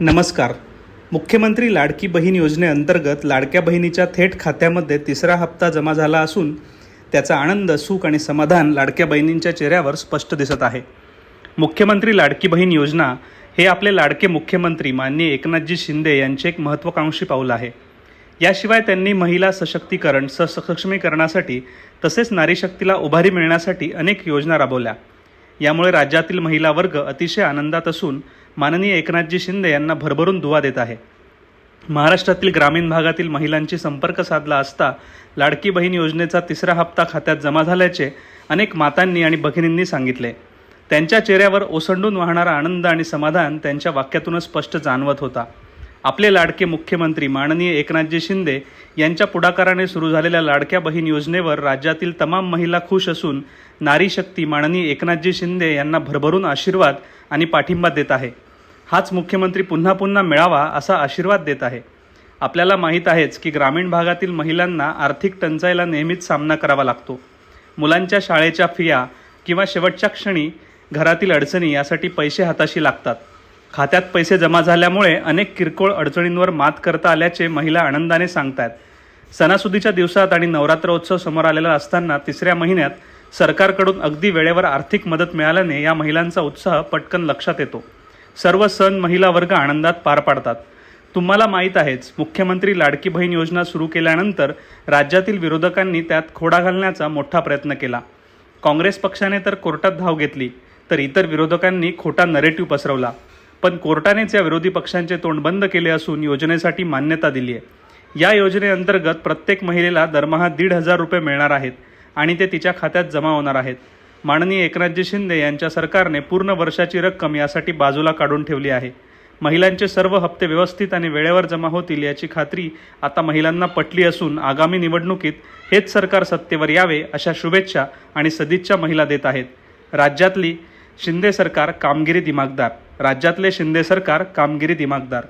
नमस्कार. मुख्यमंत्री लाडकी बहीण योजनेअंतर्गत लाडक्या बहिणीच्या थेट खात्यामध्ये तिसरा हप्ता जमा झाला असून त्याचा आनंद सुख आणि समाधान लाडक्या बहिणींच्या चेहऱ्यावर स्पष्ट दिसत आहे. मुख्यमंत्री लाडकी बहीण योजना हे आपले लाडके मुख्यमंत्री माननीय एकनाथजी शिंदे यांचे एक महत्त्वाकांक्षी पाऊल आहे. याशिवाय त्यांनी महिला सशक्तीकरण ससक्षमीकरणासाठी तसेच नारीशक्तीला उभारी मिळण्यासाठी अनेक योजना राबवल्या. यामुळे राज्यातील महिला वर्ग अतिशय आनंदात असून माननीय एकनाथजी शिंदे यांना भरभरून दुवा देत आहे. महाराष्ट्रातील ग्रामीण भागातील महिलांची संपर्क साधला असता लाडकी बहीण योजनेचा तिसरा हप्ता खात्यात जमा झाल्याचे अनेक मातांनी आणि भगिनींनी सांगितले. त्यांच्या चेहऱ्यावर ओसंडून वाहणारा आनंद आणि समाधान त्यांच्या वाक्यातूनच स्पष्ट जाणवत होता. आपले लाडके मुख्यमंत्री माननीय एकनाथजी शिंदे यांच्या पुढाकाराने सुरू झालेल्या लाडक्या बहीण योजनेवर राज्यातील तमाम महिला खुश असून नारी शक्ती माननीय एकनाथजी शिंदे यांना भरभरून आशीर्वाद आणि पाठिंबा देत आहे. हाच मुख्यमंत्री पुन्हा पुन्हा मिळावा असा आशीर्वाद देत आहे. आपल्याला माहीत आहेच की ग्रामीण भागातील महिलांना आर्थिक टंचाईला नेहमीच सामना करावा लागतो. मुलांच्या शाळेच्या फिया किंवा शेवटच्या क्षणी घरातील अडचणी यासाठी पैसे हाताशी लागतात. खात्यात पैसे जमा झाल्यामुळे अनेक किरकोळ अडचणींवर मात करता आल्याचे महिला आनंदाने सांगतायत. सणासुदीच्या दिवसात आणि नवरात्रोत्सव समोर आलेला असताना तिसऱ्या महिन्यात सरकारकडून अगदी वेळेवर आर्थिक मदत मिळाल्याने या महिलांचा उत्साह पटकन लक्षात येतो. सर्व सण महिला वर्ग आनंदात पार पाडतात. तुम्हाला माहीत आहेच मुख्यमंत्री लाडकी बहीण योजना सुरू केल्यानंतर राज्यातील विरोधकांनी त्यात खोडा घालण्याचा मोठा प्रयत्न केला. काँग्रेस पक्षाने तर कोर्टात धाव घेतली तर इतर विरोधकांनी खोटा नरेटिव्ह पसरवला. पण कोर्टानेच या विरोधी पक्षांचे तोंड बंद केले असून योजनेसाठी मान्यता दिली आहे. या योजनेअंतर्गत प्रत्येक महिलेला दरमहा दीड हजार रुपये मिळणार आहेत आणि ते तिच्या खात्यात जमा होणार आहेत. माननीय एकनाथजी शिंदे यांच्या सरकारने पूर्ण वर्षाची रक्कम यासाठी बाजूला काढून ठेवली आहे. महिलांचे सर्व हप्ते व्यवस्थित आणि वेळेवर जमा होतील याची खात्री आता महिलांना पटली असून आगामी निवडणुकीत हेच सरकार सत्तेवर यावे अशा शुभेच्छा आणि सदिच्छा महिला देत आहेत. राज्यातली शिंदे सरकार कामगिरी दिमागदार राज्यातले शिंदे सरकार कामगिरी दिमागदार